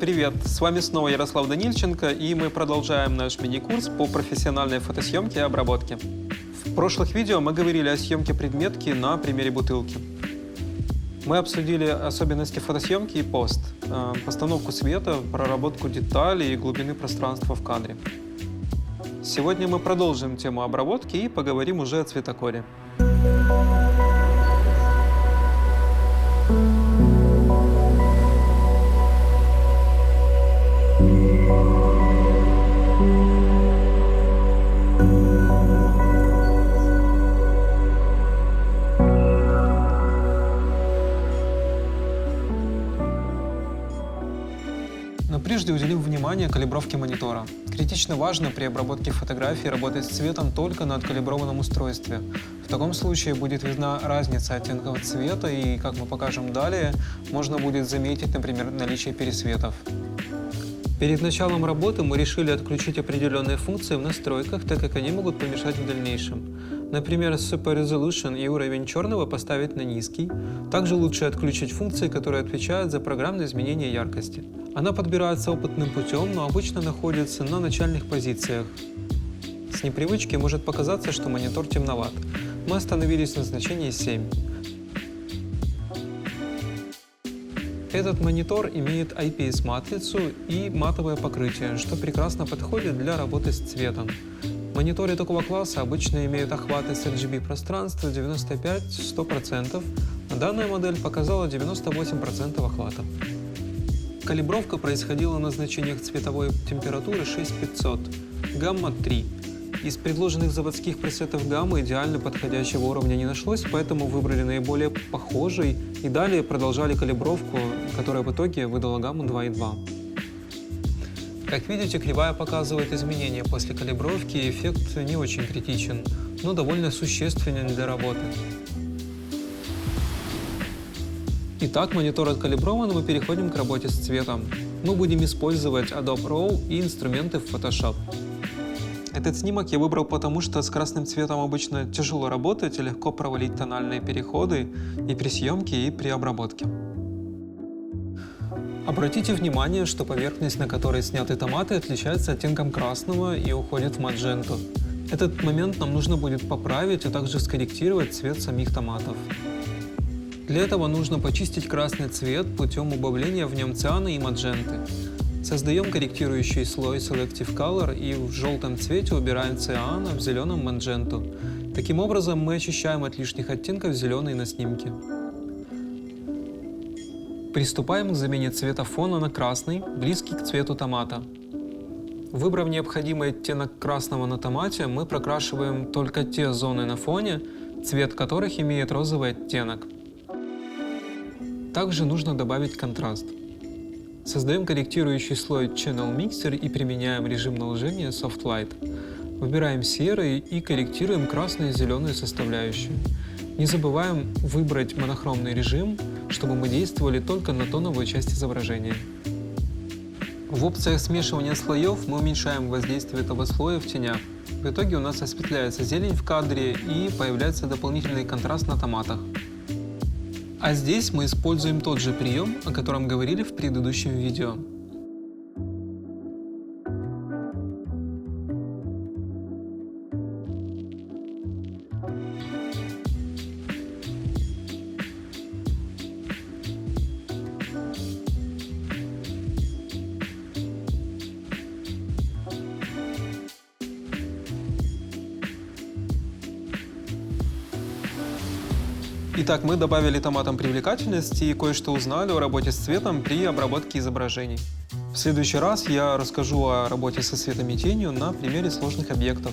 Привет, с вами снова Ярослав Данильченко, и мы продолжаем наш мини-курс по профессиональной фотосъемке и обработке. В прошлых видео мы говорили о съемке предметки на примере бутылки. Мы обсудили особенности фотосъемки и пост, э, постановку света, проработку деталей и глубины пространства в кадре. Сегодня мы продолжим тему обработки и поговорим уже о цветокоре. Но прежде уделим внимание калибровке монитора. Критично важно при обработке фотографий работать с цветом только на откалиброванном устройстве. В таком случае будет видна разница оттенков цвета и, как мы покажем далее, можно будет заметить, например, наличие пересветов. Перед началом работы мы решили отключить определенные функции в настройках, так как они могут помешать в дальнейшем. Например, Super Resolution и уровень черного поставить на низкий. Также лучше отключить функции, которые отвечают за программное изменение яркости. Она подбирается опытным путем, но обычно находится на начальных позициях. С непривычки может показаться, что монитор темноват. Мы остановились на значении 7. Этот монитор имеет IPS-матрицу и матовое покрытие, что прекрасно подходит для работы с цветом. Мониторы такого класса обычно имеют охваты с RGB пространства 95-100%, а данная модель показала 98% охвата. Калибровка происходила на значениях цветовой температуры 6500, гамма 3. Из предложенных заводских пресетов гаммы идеально подходящего уровня не нашлось, поэтому выбрали наиболее похожий и далее продолжали калибровку, которая в итоге выдала гамму 2,2. Как видите, кривая показывает изменения после калибровки, и эффект не очень критичен, но довольно существенен для работы. Итак, монитор откалиброван, мы переходим к работе с цветом. Мы будем использовать Adobe RAW и инструменты в Photoshop. Этот снимок я выбрал потому, что с красным цветом обычно тяжело работать и легко провалить тональные переходы и при съемке, и при обработке. Обратите внимание, что поверхность, на которой сняты томаты, отличается оттенком красного и уходит в мадженту. Этот момент нам нужно будет поправить, а также скорректировать цвет самих томатов. Для этого нужно почистить красный цвет путем убавления в нем циана и мадженты. Создаем корректирующий слой Selective Color и в желтом цвете убираем циана, в зеленом мадженту. Таким образом мы очищаем от лишних оттенков зеленый на снимке. Приступаем к замене цвета фона на красный, близкий к цвету томата. Выбрав необходимый оттенок красного на томате, мы прокрашиваем только те зоны на фоне, цвет которых имеет розовый оттенок. Также нужно добавить контраст. Создаем корректирующий слой Channel Mixer и применяем режим наложения Soft Light. Выбираем серый и корректируем красную и зеленую составляющие. Не забываем выбрать монохромный режим, чтобы мы действовали только на тоновую часть изображения. В опциях смешивания слоев мы уменьшаем воздействие этого слоя в тенях. В итоге у нас осветляется зелень в кадре и появляется дополнительный контраст на томатах. А здесь мы используем тот же прием, о котором говорили в предыдущем видео. Итак, мы добавили томатам привлекательности и кое-что узнали о работе с цветом при обработке изображений. В следующий раз я расскажу о работе со светом и тенью на примере сложных объектов.